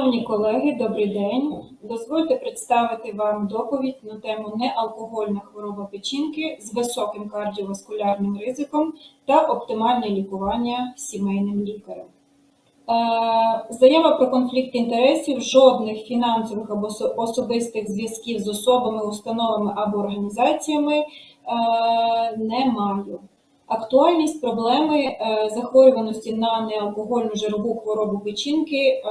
Шановні колеги, добрий день. Дозвольте представити вам доповідь на тему неалкогольна хвороба печінки з високим кардіоваскулярним ризиком та оптимальне лікування сімейним лікарем. Е, Заява про конфлікт інтересів жодних фінансових або особистих зв'язків з особами, установами або організаціями е, не маю. Актуальність проблеми е, захворюваності на неалкогольну жирову хворобу печінки е,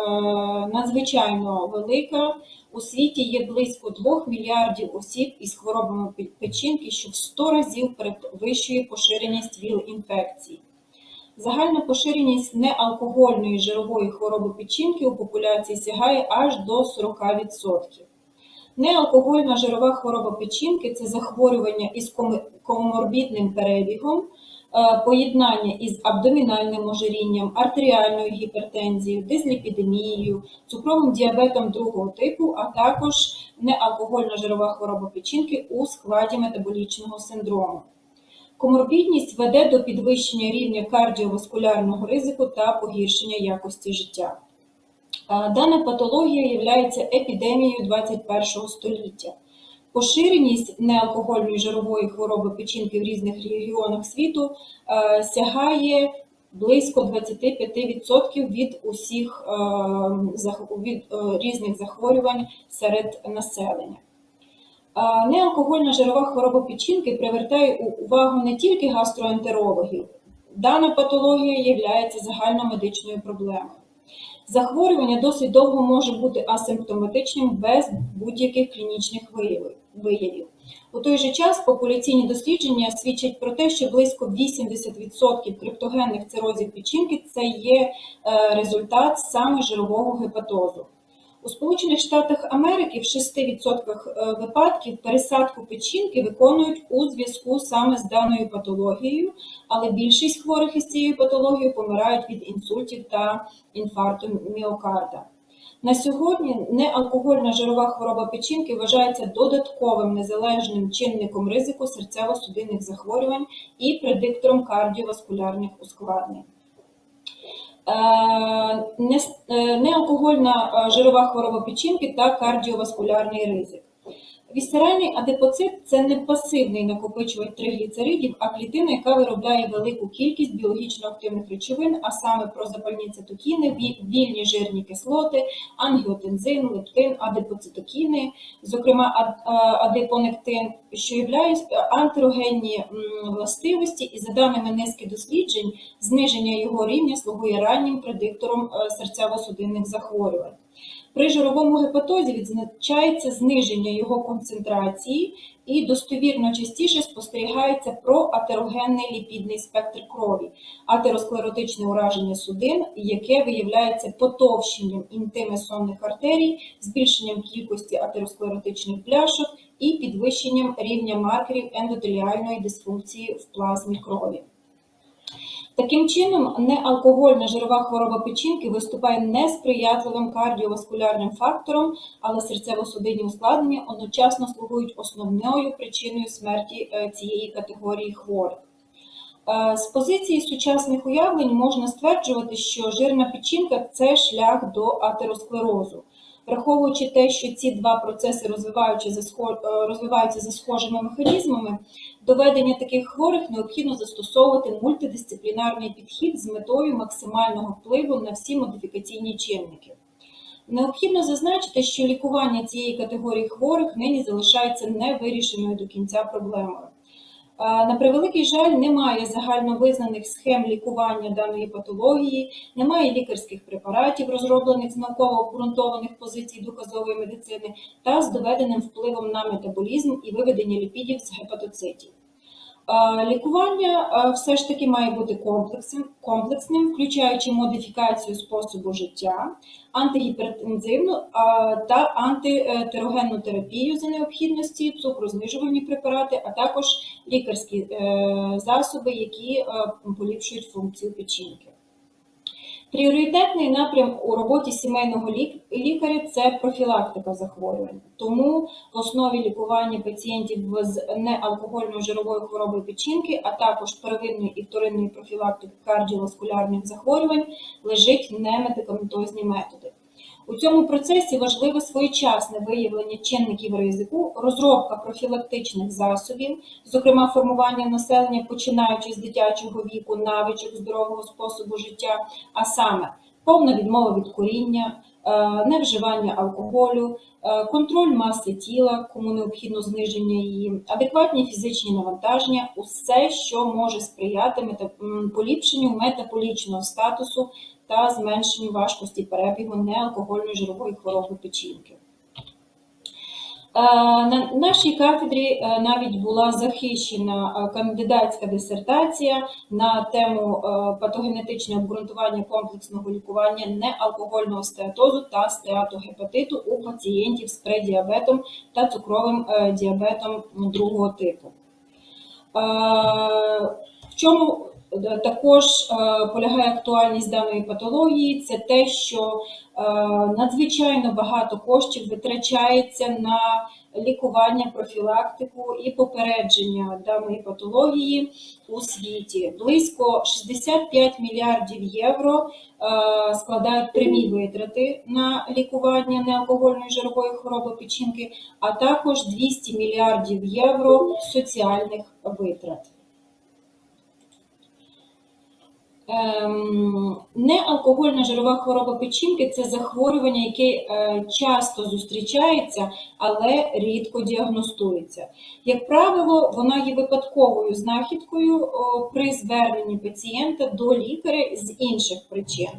надзвичайно велика. У світі є близько 2 мільярдів осіб із хворобами печінки, що в 100 разів перевищує поширеність ВІЛ-інфекцій. Загальна поширеність неалкогольної жирової хвороби печінки у популяції сягає аж до 40%. Неалкогольна жирова хвороба печінки це захворювання із коморбідним перебігом, поєднання із абдомінальним ожирінням, артеріальною гіпертензією, дизліпідемією, цукровим діабетом другого типу, а також неалкогольна жирова хвороба печінки у складі метаболічного синдрому. Коморбідність веде до підвищення рівня кардіоваскулярного ризику та погіршення якості життя. Е, Дана патологія є епідемією 21 століття. Поширеність неалкогольної жирової хвороби печінки в різних регіонах світу е, сягає близько 25% від усіх е, від е, різних захворювань серед населення. Неалкогольна жирова хвороба печінки привертає увагу не тільки гастроентерологів. Дана патологія є загальномедичною проблемою. Захворювання досить довго може бути асимптоматичним без будь-яких клінічних виявів-. У той же час популяційні дослідження свідчать про те, що близько 80% криптогенних цирозів печінки це є е, результат саме жирового гепатозу. У Сполучених Штатах Америки в 6% е, випадків пересадку печінки виконують у зв'язку саме з даною патологією, але більшість хворих із цією патологією помирають від інсультів та інфаркту міокарда. На сьогодні неалкогольна жирова хвороба печінки вважається додатковим незалежним чинником ризику серцево-судинних захворювань і предиктором кардіоваскулярних ускладнень. Е, е, Неалкогольна е, жирова хвороба печінки та кардіоваскулярний ризик. Вісцеральний адепоцит це не пасивний накопичувач тригліцеридів, а клітина, яка виробляє велику кількість біологічно активних речовин, а саме прозапальні цитокіни, вільні жирні кислоти, ангіотензин, лептин, адепоцитокіни, зокрема адепонектин, що являють антерогенні властивості, і за даними низки досліджень, зниження його рівня слугує раннім предиктором е, серцево-судинних захворювань. При жировому гепатозі відзначається зниження його концентрації і достовірно частіше спостерігається проатерогенний ліпідний спектр крові, атеросклеротичне ураження судин, яке виявляється потовщенням інтими сонних артерій, збільшенням кількості атеросклеротичних пляшок і підвищенням рівня маркерів ендотеліальної дисфункції в плазмі крові. Таким чином, неалкогольна жирова хвороба печінки виступає несприятливим кардіоваскулярним фактором, але серцево-судинні ускладнення одночасно слугують основною причиною смерті е, цієї категорії хворих. Е, З позиції сучасних уявлень можна стверджувати, що жирна печінка це шлях до атеросклерозу. Враховуючи те, що ці два процеси розвиваються за, е, розвиваються за схожими механізмами, до ведення таких хворих необхідно застосовувати мультидисциплінарний підхід з метою максимального впливу на всі модифікаційні чинники. Необхідно зазначити, що лікування цієї категорії хворих нині залишається невирішеною до кінця проблемою. На превеликий жаль, немає загальновизнаних схем лікування даної патології, немає лікарських препаратів, розроблених з науково обґрунтованих позицій доказової медицини та з доведеним впливом на метаболізм і виведення ліпідів з гепатоцитів. Лікування все ж таки має бути комплексним, комплексним, включаючи модифікацію способу життя, антигіпертензивну та антитерогенну терапію за необхідності, цукрознижувальні препарати, а також лікарські е, засоби, які е, поліпшують функцію печінки. Пріоритетний напрям у роботі сімейного лікаря це профілактика захворювань. Тому в основі лікування пацієнтів з неалкогольною жировою хворобою печінки, а також первинної і вторинної профілактики кардіоваскулярних захворювань лежить немедикаментозні методи. У цьому процесі важливе своєчасне виявлення чинників ризику, розробка профілактичних засобів, зокрема формування населення, починаючи з дитячого віку, навичок здорового способу життя, а саме повна відмова від куріння, е, невживання алкоголю, е, контроль маси тіла, кому необхідно зниження її, адекватні фізичні навантаження, усе, що може сприяти поліпшенню метаболічного статусу та зменшенню важкості перебігу неалкогольної жирової хвороби печінки. На нашій кафедрі е, навіть була захищена е, кандидатська дисертація на тему е, патогенетичне обґрунтування комплексного лікування неалкогольного стеатозу та стеатогепатиту у пацієнтів з предіабетом та цукровим діабетом другого типу. В чому також е, полягає актуальність даної патології? Це те, що е, надзвичайно багато коштів витрачається на лікування, профілактику і попередження даної патології у світі. Близько 65 мільярдів євро е, складають прямі витрати на лікування неалкогольної жирової хвороби печінки, а також 200 мільярдів євро соціальних витрат. Ем, Неалкогольна жирова хвороба печінки це захворювання, яке е, часто зустрічається, але рідко діагностується. Як правило, вона є випадковою знахідкою при зверненні пацієнта до лікаря з інших причин.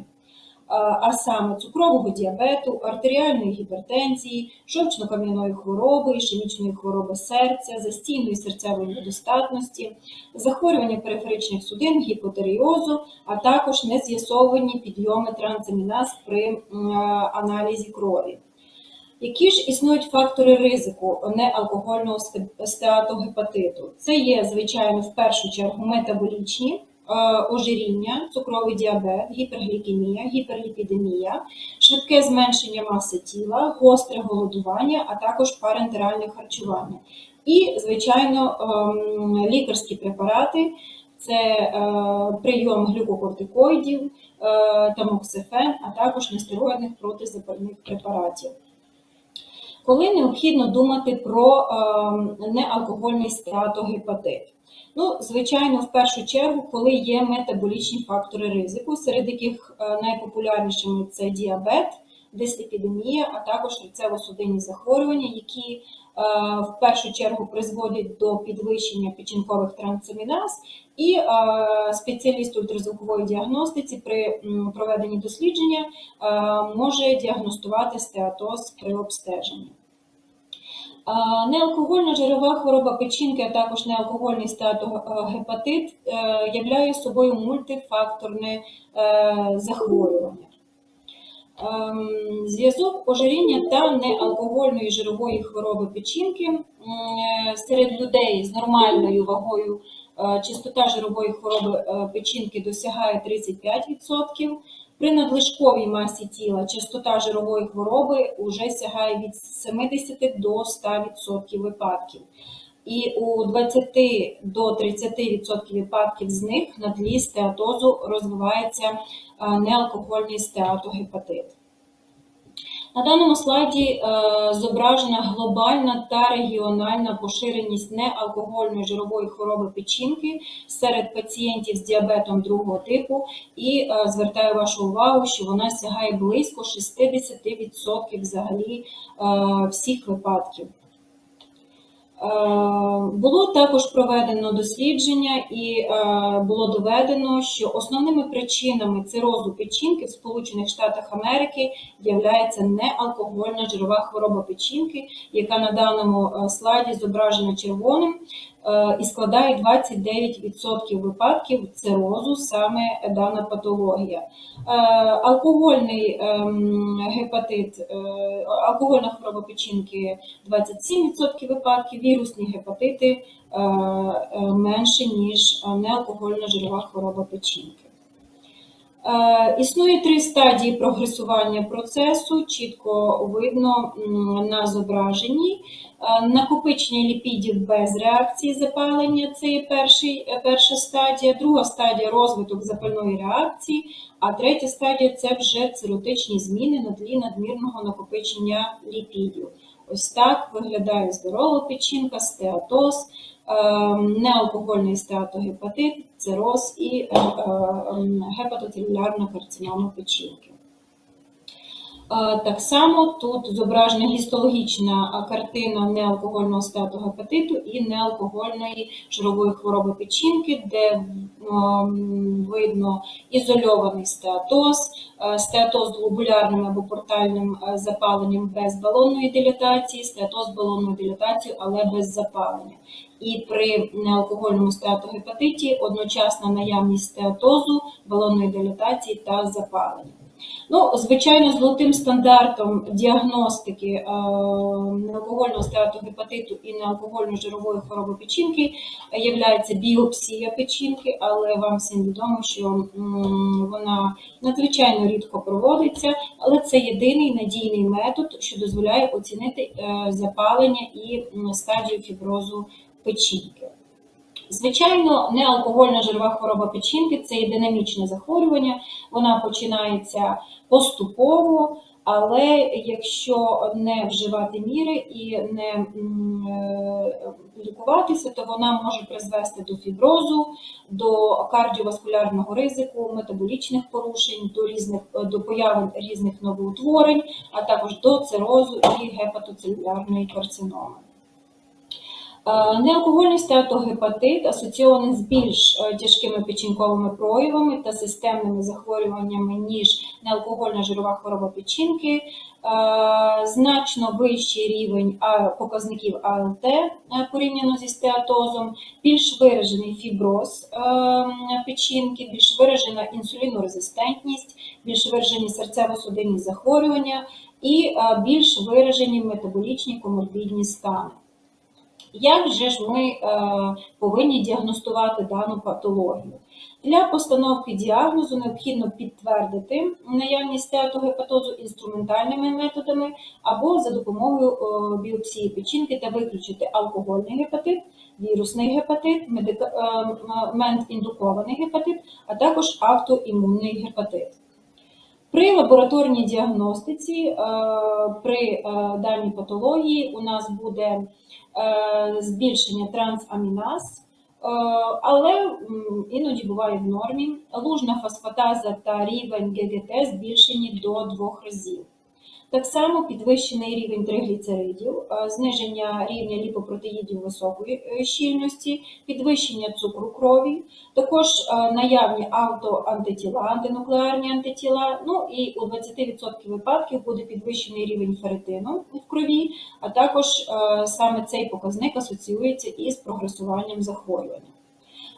А саме цукрового діабету, артеріальної гіпертензії, жовчно-кам'яної хвороби, ішемічної хвороби серця, застійної серцевої недостатності, захворювання периферичних судин, гіпотеріозу, а також нез'ясовані підйоми трансаміназ при аналізі крові. Які ж існують фактори ризику неалкогольного стеатогепатиту? Це є, звичайно, в першу чергу метаболічні ожиріння, цукровий діабет, гіперглікемія, гіперліпідемія, швидке зменшення маси тіла, гостре голодування, а також парентеральне харчування. І, звичайно, ем, лікарські препарати це е, прийом глюкокортикоїдів, е, тамоксифен, а також нестероїдних протизапальних препаратів. Коли необхідно думати про е, неалкогольний стеатогепатит? Ну, звичайно, в першу чергу, коли є метаболічні фактори ризику, серед яких е, найпопулярнішими це діабет, дисліпідемія, а також серцево-судинні захворювання, які е, в першу чергу призводять до підвищення печінкових трансаміназ, і е, спеціаліст ультразвукової діагностиці при проведенні дослідження може діагностувати стеатоз при обстеженні. Неалкогольна жирова хвороба печінки, а також неалкогольний стеатогепатит е, являє собою мультифакторне е, захворювання. Ем, Зв'язок ожиріння та неалкогольної жирової хвороби печінки е, серед людей з нормальною вагою е, частота жирової хвороби е, печінки досягає 35%. При надлишковій масі тіла частота жирової хвороби вже сягає від 70 до 100% випадків. І у 20 до 30% випадків з них на тлі стеатозу розвивається е, неалкогольний стеатогепатит. На даному слайді е, зображена глобальна та регіональна поширеність неалкогольної жирової хвороби печінки серед пацієнтів з діабетом другого типу, і е, звертаю вашу увагу, що вона сягає близько 60% взагалі е, всіх випадків. Е, Було також проведено дослідження і е, було доведено, що основними причинами цирозу печінки в Сполучених Штатах Америки являється неалкогольна жирова хвороба печінки, яка на даному е, слайді зображена червоним і складає 29% випадків цирозу саме дана патологія. Е, Алкогольний ем, гепатит, е, алкогольна хвороба печінки 27% випадків, вірусні гепатити е, е, менше, ніж е, неалкогольна жирова хвороба печінки. Е, Існує три стадії прогресування процесу, чітко видно на зображенні. Е, Накопичення ліпідів без реакції запалення це є перший, е, перша стадія, друга стадія розвиток запальної реакції, А третя стадія це вже циротичні зміни на тлі надмірного накопичення ліпідів. Ось так виглядає здорова печінка, стеатоз, е, неалкогольний стеатогепатит, цироз і е, е, м, гепатоцелюлярна карцинома печінки. Так само тут зображена гістологічна картина неалкогольного стеатогепатиту і неалкогольної жирової хвороби печінки, де видно ізольований стеатоз, стеатоз з лобулярним або портальним запаленням без балонної дилатації, стеатоз з балонною дилатацією, але без запалення. І при неалкогольному стеатогепатиті одночасна наявність стеатозу, балонної дилатації та запалення. Ну, звичайно, золотим стандартом діагностики е, неалкогольного стеатогепатиту і неалкогольної жирової хвороби печінки є біопсія печінки, але вам всім відомо, що вона надзвичайно рідко проводиться, але це єдиний надійний метод, що дозволяє оцінити е, запалення і стадію фіброзу печінки. Звичайно, неалкогольна жирова хвороба печінки це є динамічне захворювання, вона починається поступово, але якщо не вживати міри і не е, лікуватися, то вона може призвести до фіброзу, до кардіоваскулярного ризику, метаболічних порушень, до різних до появи різних новоутворень, а також до цирозу і гепатоцелюлярної карциноми. Е, Неалкогольний стеатогепатит асоційований з більш е, тяжкими печінковими проявами та системними захворюваннями, ніж неалкогольна жирова хвороба печінки, Е, значно вищий рівень показників АЛТ порівняно зі стеатозом, більш виражений фіброз печінки, більш виражена інсулінорезистентність, більш виражені серцево-судинні захворювання і більш виражені метаболічні коморбідні стани. Як же ж ми е, повинні діагностувати дану патологію? Для постановки діагнозу необхідно підтвердити наявність стеатогепатозу інструментальними методами або за допомогою е, біопсії печінки та виключити алкогольний гепатит, вірусний гепатит, медикамент-індукований гепатит, а також автоімунний гепатит. При лабораторній діагностиці е, при е, даній патології у нас буде е, збільшення трансаміназ, е, але іноді буває в нормі. Лужна фосфатаза та рівень ГГТ збільшені до двох разів. Так само підвищений рівень тригліцеридів, е, зниження рівня ліпопротеїдів високої е, щільності, підвищення цукру крові, також е, наявні автоантитіла, антинуклеарні антитіла. Ну і у 20% випадків буде підвищений рівень ферритину в крові, а також саме цей показник асоціюється із прогресуванням захворювання.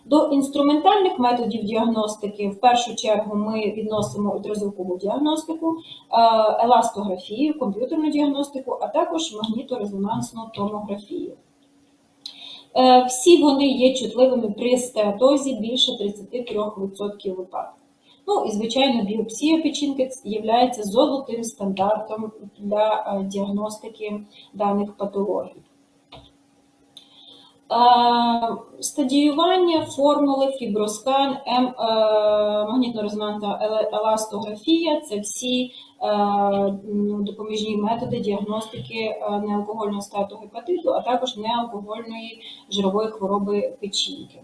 До інструментальних методів діагностики в першу чергу ми відносимо ультразвукову діагностику, е, еластографію, комп'ютерну діагностику, а також магніторезонансну томографію. Е, Всі вони є чутливими при стеатозі більше 33% випадків. Ну і звичайно, біопсія печінки є золотим стандартом для е, діагностики даних патологій. Е, Стадіювання формули, фіброскан, М, е, магнітно-резонансна еластографія це всі е, допоміжні методи діагностики неалкогольного неалкогольного статогепатиту, а також неалкогольної жирової хвороби печінки.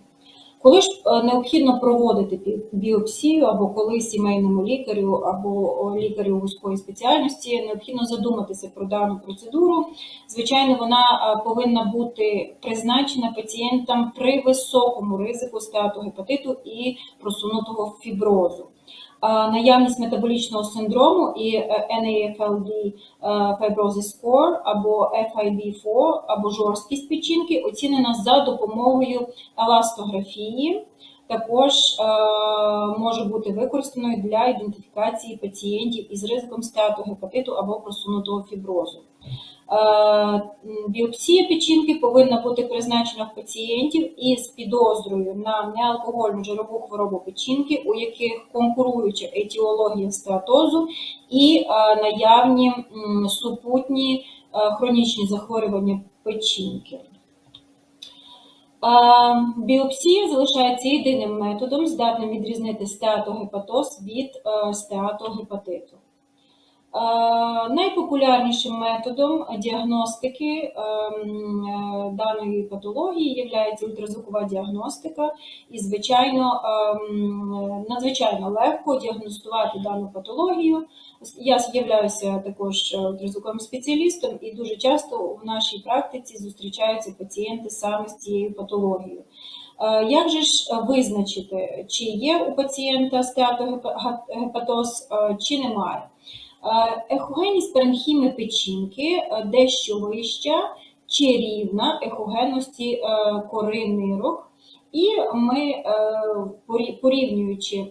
Коли ж е, необхідно проводити бі- біопсію, або коли сімейному лікарю або лікарю вузької спеціальності необхідно задуматися про дану процедуру, звичайно, вона е, повинна бути призначена пацієнтам при високому ризику стеатогепатиту і просунутого фіброзу. Е, Наявність метаболічного синдрому і NAFLD Fibrosis Score або FIB4 або жорсткість печінки оцінена за допомогою еластографії. Також е, може бути використаною для ідентифікації пацієнтів із ризиком стеатогепатиту або просунутого фіброзу. Е, Біопсія печінки повинна бути призначена в пацієнтів із підозрою на неалкогольну жирову хворобу печінки, у яких конкуруюча етіологія стеатозу і е, наявні супутні е, хронічні захворювання печінки. Біопсія залишається єдиним методом, здатним відрізнити стеатогепатоз від стеатогепатиту. Е, Найпопулярнішим методом діагностики ем, е, даної патології є ультразвукова діагностика, і, звичайно, ем, надзвичайно легко діагностувати дану патологію. Я являюся також ультразвуковим спеціалістом, і дуже часто в нашій практиці зустрічаються пацієнти саме з цією патологією. Е, Як же ж визначити, чи є у пацієнта стеатогепатоз, е, чи немає? Е, Ехогенність паренхіми печінки е, дещо вища чи рівна ехогенності е, кори нирок. І ми, порівнюючи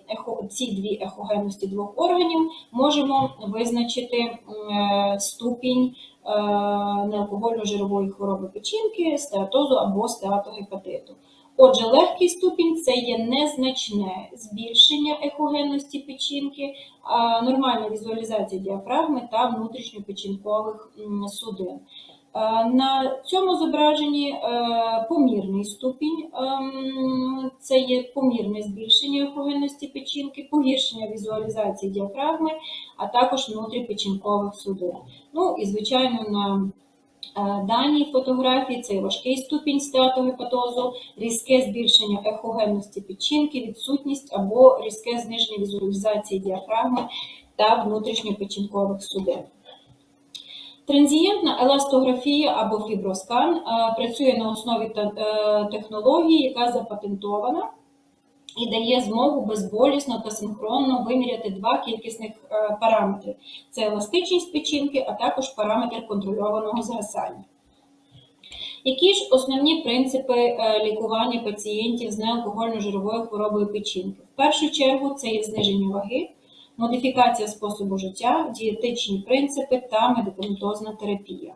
ці дві ехогенності двох органів, можемо визначити ступінь неалкогольно-жирової хвороби печінки, стеатозу або стеатогепатиту. Отже, легкий ступінь це є незначне збільшення ехогенності печінки, нормальна візуалізація діафрагми та внутрішньопечінкових судин. На цьому зображенні е, помірний ступінь, ем, це є помірне збільшення ехогенності печінки, погіршення візуалізації діафрагми, а також внутріпечінкових судин. Ну і звичайно на даній фотографії це важкий ступінь стеатогепатозу, різке збільшення ехогенності печінки, відсутність або різке зниження візуалізації діафрагми та внутрішньопечінкових судин. Транзієнтна еластографія або фіброскан е, працює на основі е, технології, яка запатентована і дає змогу безболісно та синхронно виміряти два кількісних е, параметри: це еластичність печінки, а також параметр контрольованого згасання. Які ж основні принципи е, лікування пацієнтів з неалкогольно-жировою хворобою печінки? В першу чергу це є зниження ваги, модифікація способу життя, дієтичні принципи та медикаментозна терапія.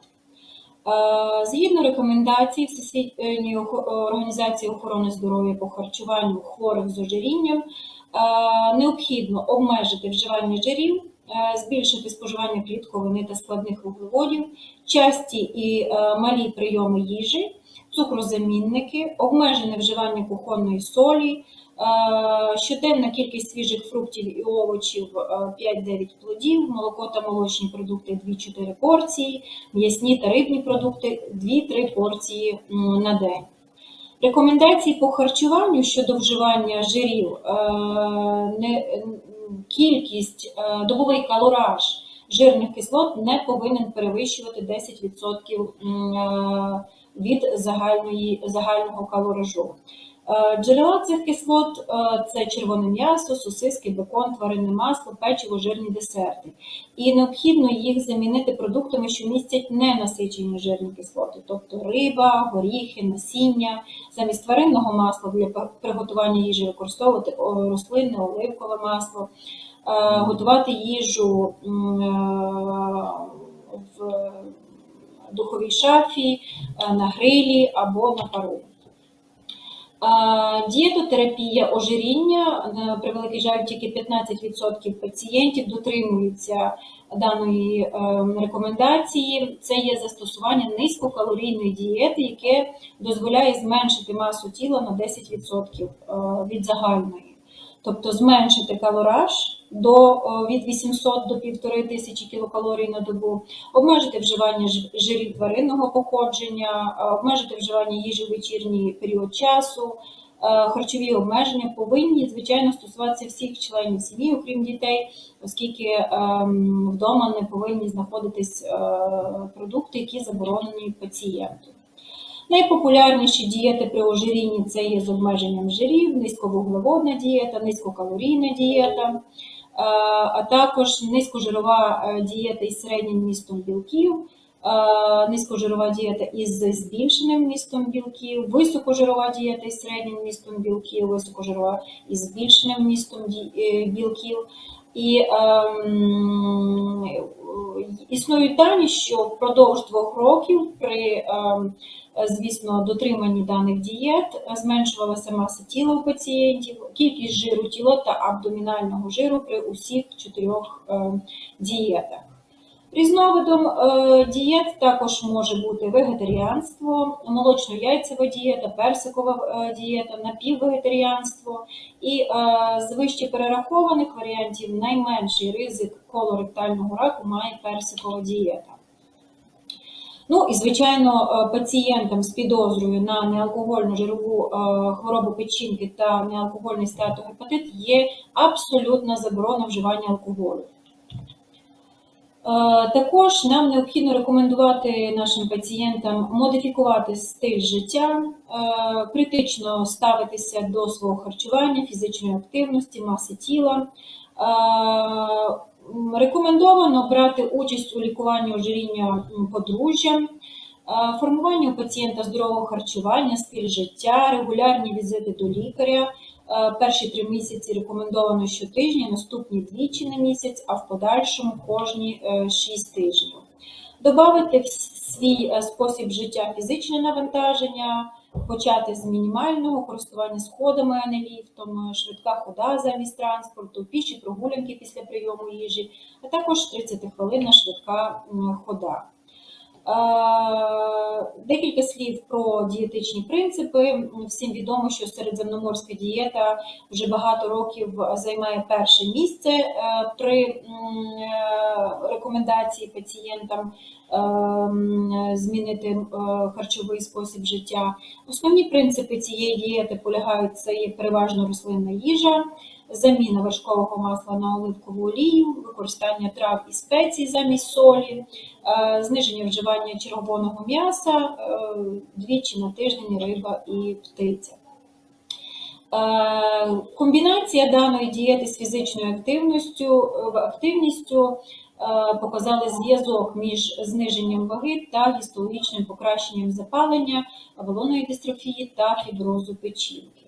Згідно рекомендацій Всесвітньої організації охорони здоров'я по харчуванню хворих з ожирінням, необхідно обмежити вживання жирів, збільшити споживання клітковини та складних вуглеводів, часті і малі прийоми їжі, цукрозамінники, обмежене вживання кухонної солі, щоденна кількість свіжих фруктів і овочів е, 5-9 плодів, молоко та молочні продукти 2-4 порції, м'ясні та рибні продукти 2-3 порції на день. Рекомендації по харчуванню щодо вживання жирів, е, кількість, е, добовий калораж жирних кислот не повинен перевищувати 10% е, від загальної, загального калоражу. Е, Джерела цих кислот е, це червоне м'ясо, сосиски, бекон, тваринне масло, печиво, жирні десерти. І необхідно їх замінити продуктами, що містять ненасичені жирні кислоти, тобто риба, горіхи, насіння. Замість тваринного масла для приготування їжі використовувати рослинне оливкове масло, Е, готувати їжу в духовій шафі, на грилі або на пару. Дієтотерапія ожиріння, на превеликий жаль, тільки 15% пацієнтів дотримуються даної е, рекомендації. Це є застосування низькокалорійної дієти, яке дозволяє зменшити масу тіла на 10% е, від загальної. Тобто зменшити калораж до, від 800 до 1500 кілокалорій на добу, обмежити вживання жирів тваринного походження, е, обмежити вживання їжі в вечірній період часу. Е, Харчові обмеження повинні, звичайно, стосуватися всіх членів сім'ї, окрім дітей, оскільки ем, вдома не повинні знаходитись е, продукти, які заборонені пацієнту. Найпопулярніші дієти при ожирінні це є з обмеженням жирів, низьковуглеводна дієта, низькокалорійна дієта, е, а також низькожирова е, дієта із середнім вмістом білків, е, низькожирова дієта із збільшеним вмістом білків, високожирова дієта із середнім вмістом білків, високожирова із збільшеним е, білків. І ем, існують дані, що впродовж двох років при ем, звісно, дотриманні даних дієт е, зменшувалася маса тіла у пацієнтів, кількість жиру тіла та абдомінального жиру при усіх чотирьох е, дієтах. Різновидом е, дієт також може бути вегетаріанство, молочно-яйцева дієта, персикова е, дієта, напіввегетаріанство. І е, з вище перерахованих варіантів найменший ризик колоректального раку має персикова дієта. Ну і звичайно, е, пацієнтам з підозрою на неалкогольну жирову е, хворобу печінки та неалкогольний стеатогепатит є абсолютна заборона вживання алкоголю. Е, Також нам необхідно рекомендувати нашим пацієнтам модифікувати стиль життя, критично ставитися до свого харчування, фізичної активності, маси тіла. Рекомендовано брати участь у лікуванні ожиріння м, подружжя, е, формуванні у пацієнта здорового харчування, стиль життя, регулярні візити до лікаря. Е, Перші три місяці рекомендовано щотижня, наступні двічі на місяць, а в подальшому кожні е, шість тижнів. Добавити в свій спосіб життя фізичне навантаження, почати з мінімального користування сходами, а не ліфтом, е, швидка хода замість транспорту, піші прогулянки після прийому їжі, а також 30-хвилинна швидка хода. Декілька слів про дієтичні принципи. Всім відомо, що середземноморська дієта вже багато років займає перше місце е, при е, рекомендації пацієнтам е, змінити харчовий спосіб життя. Основні принципи цієї дієти полягають це є переважно рослинна їжа, заміна вершкового масла на оливкову олію, використання трав і спецій замість солі, е, зниження вживання червоного м'яса, е, двічі на тиждень риба і птиця. Е, Комбінація даної дієти з фізичною активністю, активністю показали зв'язок між зниженням ваги та гістологічним покращенням запалення, волоної дистрофії та фіброзу печінки.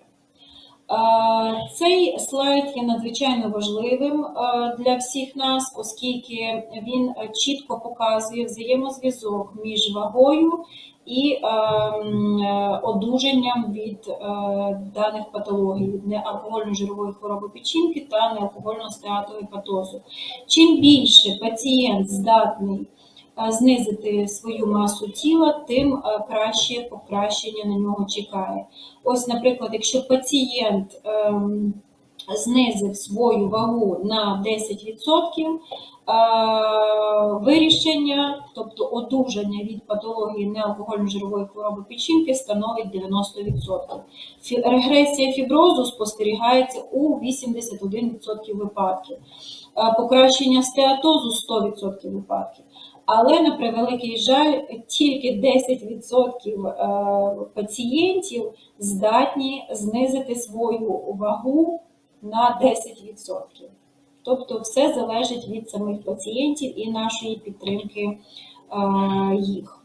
Е, Цей слайд є надзвичайно важливим е, для всіх нас, оскільки він чітко показує взаємозв'язок між вагою і е, одужанням від даних патологій, від неалкогольної жирової хвороби печінки та неалкогольного стеатогепатозу. Чим більше пацієнт здатний знизити свою масу тіла, тим е, краще покращення на нього чекає. Ось, наприклад, якщо пацієнт ем, знизив свою вагу на 10%, е, вирішення, тобто одужання від патології неалкогольно-жирової хвороби печінки становить 90%. Регресія фіброзу спостерігається у 81% випадків. Е, Покращення стеатозу 100% випадків. Але на превеликий жаль, тільки 10% е, пацієнтів здатні знизити свою вагу на 10%. Тобто все залежить від самих пацієнтів і нашої підтримки е, їх.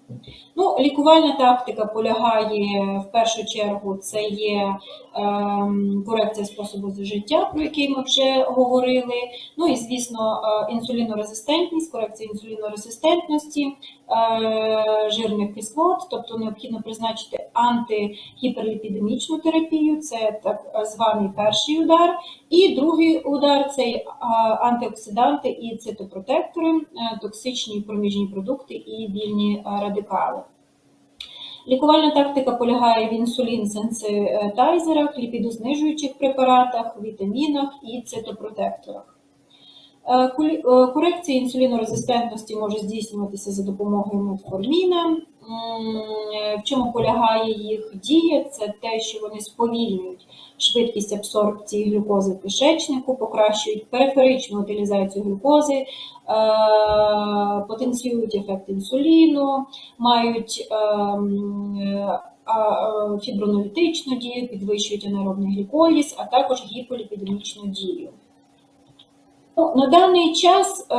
Ну, лікувальна тактика полягає в першу чергу, це є ем, корекція способу життя, про який ми вже говорили. Ну і звісно, е, інсулінорезистентність, корекція інсулінорезистентності, е, жирних кислот, тобто необхідно призначити антигіперліпідемічну терапію, це так званий перший удар. І другий удар це е, антиоксиданти і цитопротектори, токсичні проміжні продукти і вільні е, радикали. Лікувальна тактика полягає в інсулін-сенситайзерах, ліпідознижуючих препаратах, вітамінах і цитопротекторах. Е, е, Корекція інсулінорезистентності може здійснюватися за допомогою метформіна. Е, В чому полягає їх дія? Це те, що вони сповільнюють швидкість абсорбції глюкози в кишечнику, покращують периферичну утилізацію глюкози, потенціюють ефект інсуліну, мають фібронолітичну дію, підвищують анаеробний гліколіз, а також гіполіпідемічну дію. Ну, на даний час е,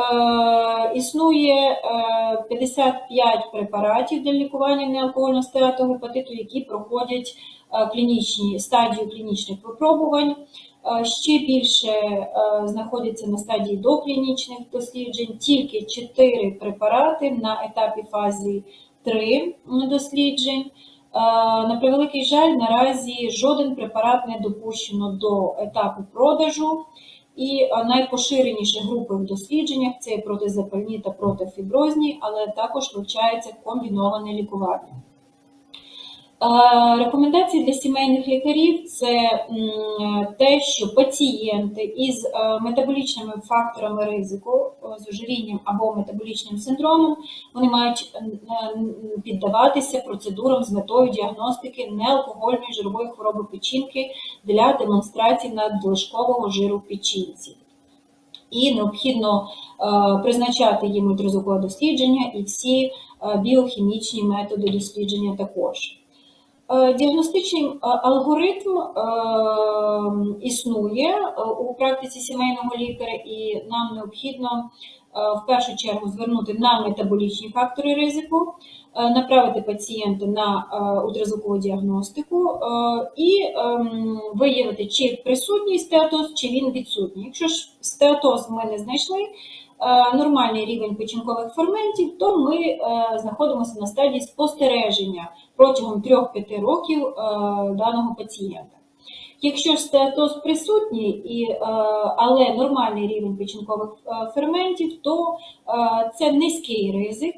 існує е, 55 препаратів для лікування неалкогольного стеатогепатиту, які проходять е, клінічні стадію клінічних випробувань. Е, ще більше е, знаходяться на стадії доклінічних досліджень. Тільки 4 препарати на етапі фазі 3 досліджень. Е, На превеликий жаль, наразі жоден препарат не допущено до етапу продажу. І е, найпоширеніші групи в дослідженнях це протизапальні та протифіброзні, але також вивчається комбіноване лікування. Рекомендації для сімейних лікарів це те, що пацієнти із е, метаболічними факторами ризику, е, з ожирінням або метаболічним синдромом, вони мають е, піддаватися процедурам з метою діагностики неалкогольної жирової хвороби печінки для демонстрації надлишкового жиру печінці. І необхідно призначати їм ультразвукове дослідження і всі біохімічні методи дослідження також. Е, Діагностичний е, алгоритм е, існує у практиці сімейного лікаря, і нам необхідно в першу чергу звернути на метаболічні фактори ризику, направити пацієнта на ультразвукову діагностику і ем, виявити, чи присутній стеатоз, чи він відсутній. Якщо ж стеатоз ми не знайшли, нормальний рівень печінкових ферментів, то ми знаходимося на стадії спостереження протягом 3-5 років е, даного пацієнта. Якщо стеатоз присутній, е, але нормальний рівень печінкових е, ферментів, то це низький ризик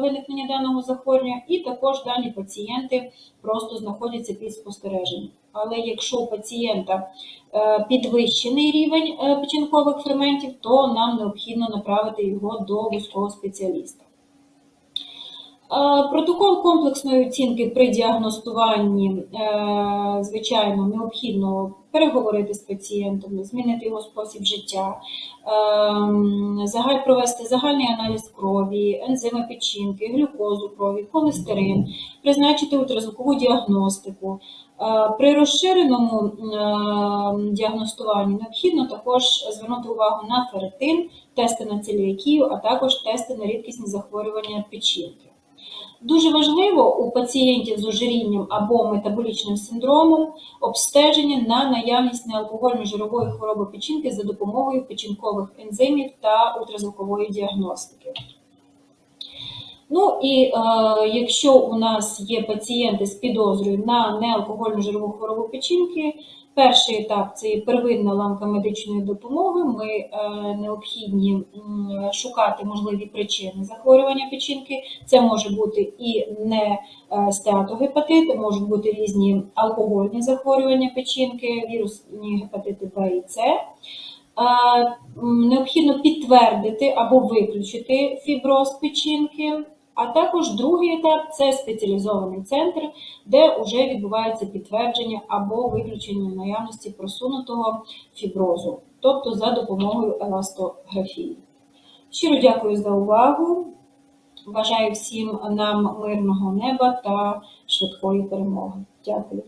виникнення даного захворювання, і також дані пацієнти просто знаходяться під спостереженням. Але якщо у пацієнта підвищений рівень печінкових ферментів, то нам необхідно направити його до вузького спеціаліста. Протокол комплексної оцінки при діагностуванні, е, звичайно, необхідно переговорити з пацієнтом, змінити його спосіб життя, ем, провести загальний аналіз крові, ензими печінки, глюкозу крові, холестерин, призначити ультразвукову діагностику. Е, При розширеному е, діагностуванні необхідно також звернути увагу на ферритин, тести на целіакію, а також тести на рідкісні захворювання печінки. Дуже важливо у пацієнтів з ожирінням або метаболічним синдромом обстеження на наявність неалкогольної жирової хвороби печінки за допомогою печінкових ензимів та ультразвукової діагностики. Ну і е, якщо у нас є пацієнти з підозрою на неалкогольну жирову хворобу печінки, перший етап це первинна ланка медичної допомоги. Ми е, необхідні шукати можливі причини захворювання печінки. Це може бути і не е, стеатогепатит, можуть бути різні алкогольні захворювання печінки, вірусні гепатити Б і С. Необхідно підтвердити або виключити фіброз печінки. А також другий етап це спеціалізований центр, де вже відбувається підтвердження або виключення наявності просунутого фіброзу, тобто за допомогою еластографії. Щиро дякую за увагу. Бажаю всім нам мирного неба та швидкої перемоги. Дякую.